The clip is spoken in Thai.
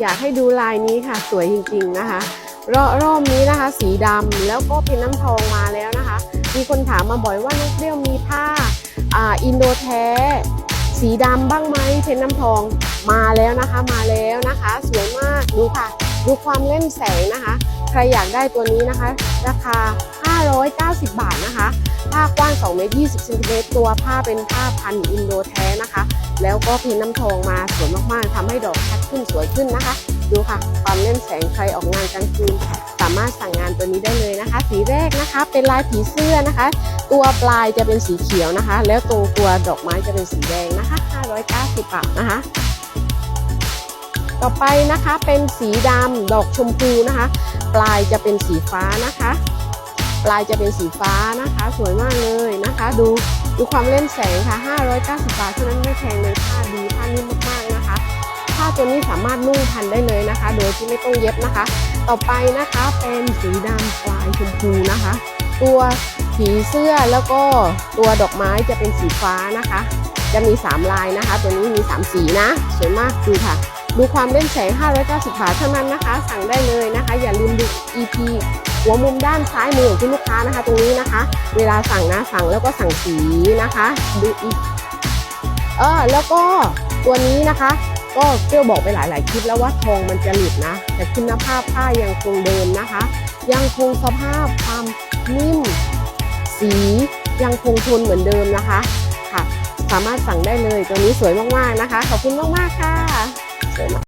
อยากให้ดูลายนี้ค่ะ สวยจริงๆนะคะรอบรอบนี้นะคะ สีดำแล้วก็เป็นน้ำทองมาแล้วนะคะ มีคนถามมาบ่อยว่าน้องเปรี้ยวมีผ้าอ่าอินโดแท้ สีดำบ้างไหมเพชรน้ำทองมาแล้วนะคะมาแล้วนะคะ สวยมากดูค่ะ ดูความเล่นแสงนะคะ ใครอยากได้ตัวนี้นะคะ ราคา 590 บาทนะคะ ผ้ากว้าง2เมตร20เซนติเมตรตัวผ้าเป็นผ้าพันอินโดแท้นะคะ แล้วก็พิมน้ำทองมาสวยมากๆทำให้ดอกชัดขึ้นสวยขึ้นนะคะ ดูค่ะ ความเล่นแสงใครออกงานกลางคืนสามารถสั่งงานตัวนี้ได้เลยนะคะ สีแรกนะคะ เป็นลายผีเสื้อนะคะ ตัวปลายจะเป็นสีเขียวนะคะ แล้วตรงตัวดอกไม้จะเป็นสีแดงนะคะ 590 บาทนะคะต่อไปนะคะเป็นสีดำดอกชมพูนะคะ ปลายจะเป็นสีฟ้านะคะ ปลายจะเป็นสีฟ้านะคะ สวยมากเลยนะคะ ดู ดูความเล่นแสงค่ะ 590 บาทเท่านั้นไม่แพงเลยผ้าดีผ้านิ่มมากๆนะคะผ้าตัวนี้สามารถนุ่งพันได้เลยนะคะ โดยที่ไม่ต้องเย็บนะคะ ต่อไปนะคะเป็นสีดำปลายชมพูนะคะ ตัวผีเสื้อแล้วก็ตัวดอกไม้จะเป็นสีฟ้านะคะ จะมี 3 ลายนะคะ ตัวนี้มี 3 สีนะ สวยมากดูค่ะ ดูความเล่นแสง 590 บาทเท่านั้นนะคะ สั่งได้เลยนะคะ อย่าลืมดู EP หัวมุมด้านซ้ายมือของคุณลูกค้านะคะ ตรงนี้นะคะ เวลาสั่งนะสั่งแล้วก็สั่งสีนะคะดูอีกเออแล้วก็ตัวนี้นะคะ ก็เปรี้ยวบอกไปหลาย ๆ คลิปแล้วว่าทองมันจะหลุดนะ แต่คุณภาพผ้ายังคงเดิมนะคะ ยังคงสภาพความนิ่มสียังคงทนเหมือนเดิมนะคะค่ะ สามารถสั่งได้เลยตัวนี้สวยมาก ๆ นะคะ ขอบคุณมาก ๆ ค่ะสวยมาก